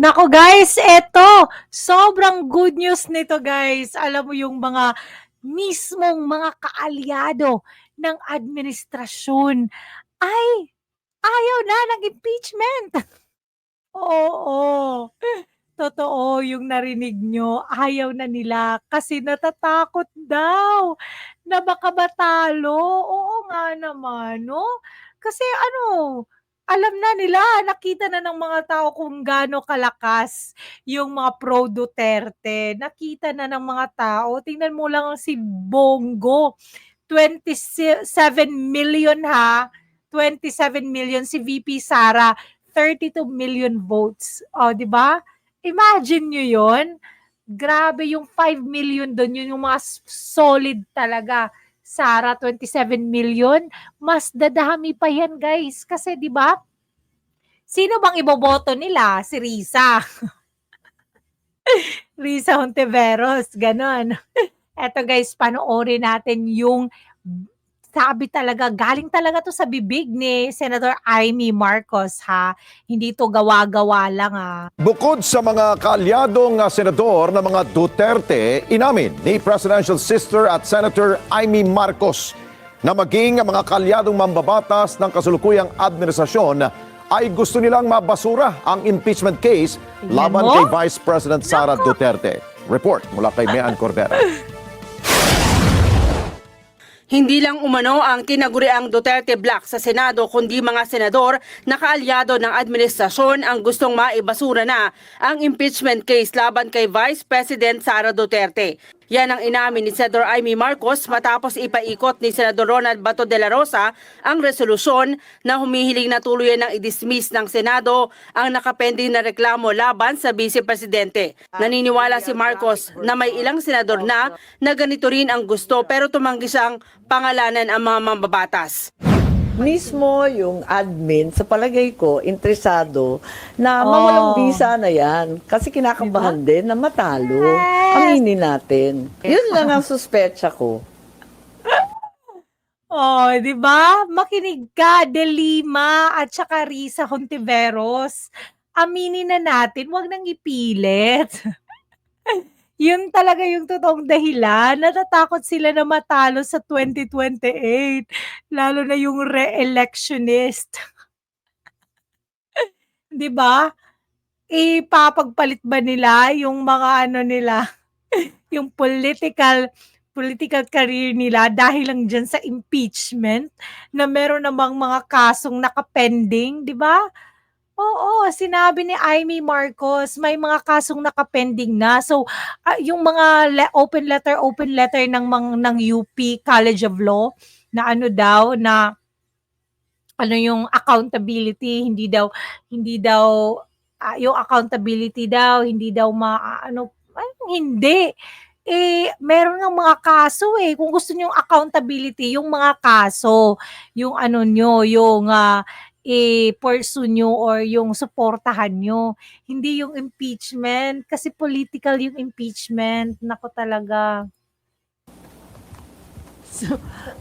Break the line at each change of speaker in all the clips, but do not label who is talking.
Nako guys, eto, sobrang good news nito guys. Alam mo yung mga mismong mga kaalyado ng administrasyon ay ayaw na ng impeachment. Oo, totoo yung narinig nyo. Ayaw na nila kasi natatakot daw na baka matalo. Oo nga naman, no? Kasi ano, alam na nila, nakita na ng mga tao kung gaano kalakas yung mga pro Duterte. Nakita na ng mga tao. Tingnan mo lang si Bongo. 27 million ha. 27 million si VP Sara. 32 million votes. O, di ba? Imagine nyo yon Grabe yung 5 million doon. Yun yung mga solid talaga. Sara, 27 million. Mas dadami pa yan, guys. Kasi, di ba? Sino bang iboboto nila? Si Risa. Risa Hontiveros. Ganon. Eto guys, panoorin natin yung sabi talaga, galing talaga to sa bibig ni Senator Amy Marcos ha. Hindi to gawa-gawa lang ha.
Bukod sa mga kaalyadong uh, senador ng mga Duterte, inamin ni Presidential Sister at Senator Amy Marcos na maging ang mga kaalyadong mambabatas ng kasulukuyang administrasyon ay gusto nilang mabasura ang impeachment case laban
mo.
kay Vice President Sara Duterte. Report mula kay Mean Cordera.
Hindi lang umano ang tinaguriang Duterte Black sa Senado kundi mga senador na kaalyado ng administrasyon ang gustong maibasura na ang impeachment case laban kay Vice President Sara Duterte. Yan ang inamin ni Senador Amy Marcos matapos ipaikot ni Senador Ronald Bato de la Rosa ang resolusyon na humihiling na tuluyan ng i-dismiss ng Senado ang nakapending na reklamo laban sa Vice Presidente. Naniniwala si Marcos na may ilang senador na na ganito rin ang gusto pero tumanggi siyang pangalanan ang mga mambabatas.
Mismo yung admin, sa palagay ko, interesado na mawalang
Oh.
visa na yan. Kasi kinakabahan din na matalo.
Yes.
Aminin natin. Yun lang ang suspecha ko.
Oh, 'di ba? Makinig ka, De Lima at saka Risa Hontiveros. Aminin na natin, 'wag nang ipilit. Yun talaga yung totoong dahilan. Natatakot sila na matalo sa 2028. Lalo na yung re-electionist. 'Di ba? Ipapagpalit ba nila yung mga ano nila, yung political political career nila dahil lang dyan sa impeachment na meron namang mga kasong nakapending, di ba? Sinabi ni Amy Marcos, may mga kasong nakapending na. So, ah, yung mga le- open letter, open letter ng, mga, ng UP College of Law na ano daw, na ano yung accountability, hindi daw, hindi daw, ah, yung accountability daw, hindi daw ma, ano, hindi eh, meron ng mga kaso eh. Kung gusto niyo yung accountability, yung mga kaso, yung ano nyo, yung ah, i-pursue nyo or yung suportahan nyo. Hindi yung impeachment. Kasi political yung impeachment. Nako talaga.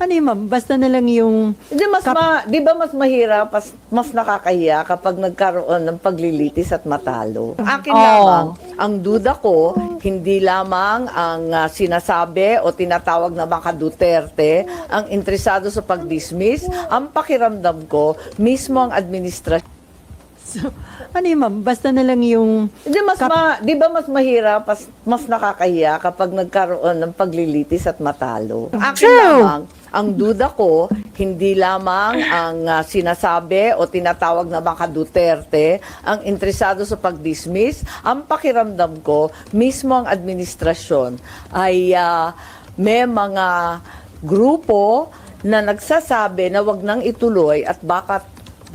Ano yun, ma'am? Basta na lang yung...
Hindi mas ma, 'di ba mas mahirap, mas, mas nakakahiya kapag nagkaroon ng paglilitis at matalo. Akin
Oo.
lamang, ang duda ko, hindi lamang ang ah, sinasabi o tinatawag na mga Duterte ang interesado sa pag-dismiss, ang pakiramdam ko, mismo ang administrasyon
Ano yun, ma'am? Basta na lang yung...
Hindi mas ma, 'di ba mas mahirap, mas, mas nakakahiya kapag nagkaroon ng paglilitis at matalo. Akin lamang, ang duda ko, hindi lamang ang ah, sinasabi o tinatawag na mga Duterte ang interesado sa pag-dismiss, ang pakiramdam ko, mismo ang administrasyon ay ah, may mga grupo na nagsasabi na wag nang ituloy at baka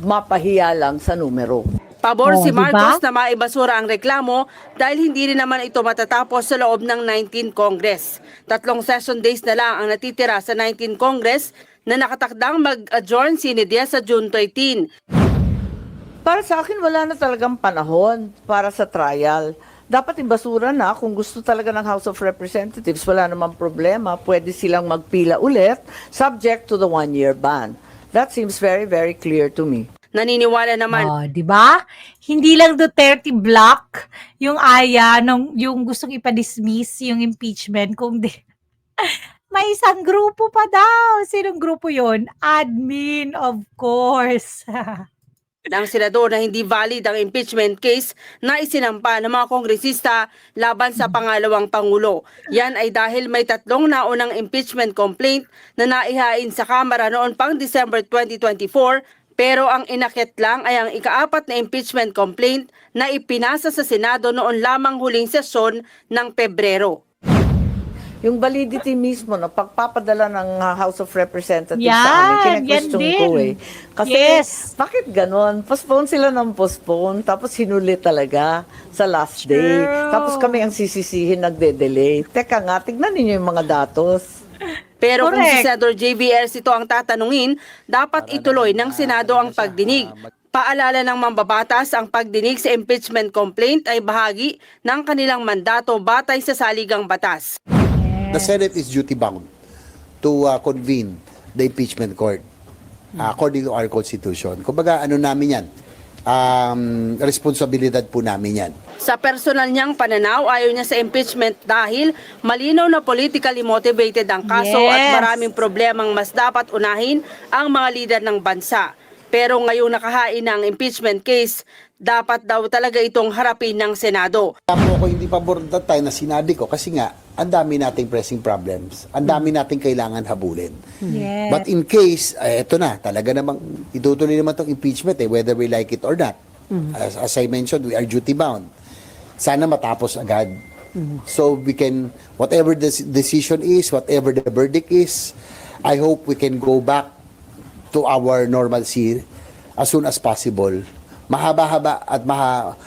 mapahiya lang sa numero.
Pabor
Oh,
si? Marcos na maibasura ang reklamo dahil hindi rin naman ito matatapos sa loob ng 19 Congress. Tatlong session days na lang ang natitira sa 19 Congress na nakatakdang mag-adjourn sinidya sa June 13.
Para sa akin, wala na talagang panahon para sa trial. Dapat ibasura na kung gusto talaga ng House of Representatives, wala namang problema. Pwede silang magpila ulit, subject to the one-year ban. That seems very, very clear to me.
Naniniwala naman
Oh, 'di ba? Hindi lang Duterte block yung aya ng yung gustong ipa-dismiss yung impeachment kundi may isang grupo pa daw. Sinong grupo 'yon? Admin, of course.
ng senador na hindi valid ang impeachment case na isinampa ng mga kongresista laban sa pangalawang pangulo. Yan ay dahil may tatlong naunang impeachment complaint na naihain sa Kamara noon pang December 2024 pero ang inakit lang ay ang ikaapat na impeachment complaint na ipinasa sa Senado noon lamang huling sesyon ng Pebrero.
Yung validity mismo na pagpapadala ng uh, House of Representatives
Yan,
sa amin,
din.
ko eh. Kasi,
Yes.
bakit ganon? Postpone sila ng postpone, tapos hinuli talaga sa last day.
True.
Tapos kami ang sisisihin nagde-delay. Teka nga, tignan ninyo yung mga datos.
Pero kung si
Correct.
Senador JVR ito ang tatanungin, dapat ituloy ng Senado ang pagdinig. Paalala ng mambabatas, ang pagdinig sa impeachment complaint ay bahagi ng kanilang mandato batay sa saligang batas.
The Senate is duty bound to uh, convene the impeachment court uh, according to our constitution. Kumbaga, ano namin yan? Um, responsibilidad po namin yan.
Sa personal niyang pananaw, ayaw niya sa impeachment dahil malinaw na politically motivated ang kaso at
Yes.
maraming problemang mas dapat unahin ang mga lider ng bansa. Pero ngayong nakahain ng impeachment case, dapat daw talaga itong harapin ng Senado.
Po ako hindi pabor that time na sinabi ko kasi nga, ang dami nating pressing problems. Ang dami nating kailangan habulin.
Yes.
But in case, eh, eto na, talaga namang itutuloy naman itong impeachment eh, whether we like it or not. As, as I mentioned, we are duty bound. Sana matapos agad. So we can, whatever the s- decision is, whatever the verdict is, I hope we can go back to our normalcy as soon as possible. Mahaba-haba at maha,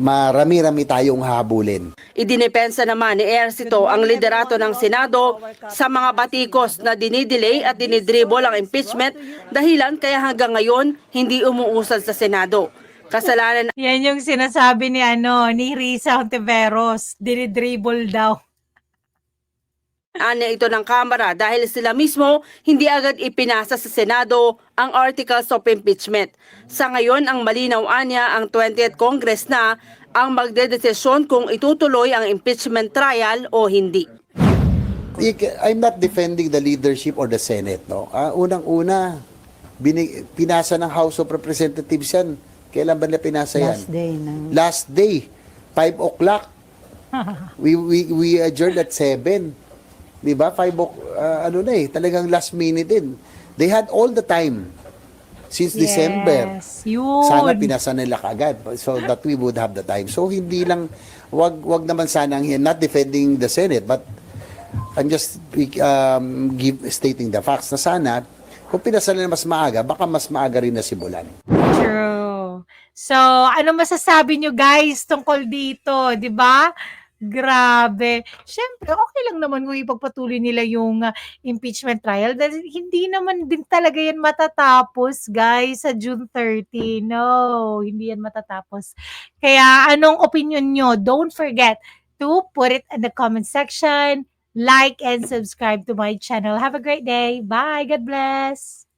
marami-rami tayong habulin.
Idinepensa naman ni Ercito ang liderato ng Senado sa mga batikos na dinidelay at dinidribble ang impeachment dahilan kaya hanggang ngayon hindi umuusad sa Senado. Kasalanan
Yan yung sinasabi ni ano, ni Risa Ontiveros, dinidribble daw.
Anya ito ng Kamara dahil sila mismo hindi agad ipinasa sa Senado ang Articles of Impeachment. Sa ngayon, ang malinaw anya ang 20th Congress na ang magdedesisyon kung itutuloy ang impeachment trial o hindi.
I'm not defending the leadership or the Senate, no. Ah, unang-una, bini- pinasa ng House of Representatives yan. Kailan ba nila pinasa yan?
last day ng...
Last day, 5 o'clock. we, we, we adjourned at 7. Di ba? 5 o'clock, ah, ano na eh, talagang last minute din. They had all the time since December.
Yes, yun.
Sana pinasa nila kagad so that we would have the time. So hindi lang wag wag naman sana ang not defending the Senate but I'm just um, give, stating the facts na sana kung pinasa nila mas maaga baka mas maaga rin na simulan.
True. So, ano masasabi nyo guys tungkol dito, 'di ba? Grabe. Siyempre, okay lang naman kung ipagpatuloy nila yung ah, impeachment trial dahil hindi naman din talaga yan matatapos, guys, sa June 30. No, hindi yan matatapos. Kaya, anong opinion nyo? Don't forget to put it in the comment section, like and subscribe to my channel. Have a great day. Bye. God bless.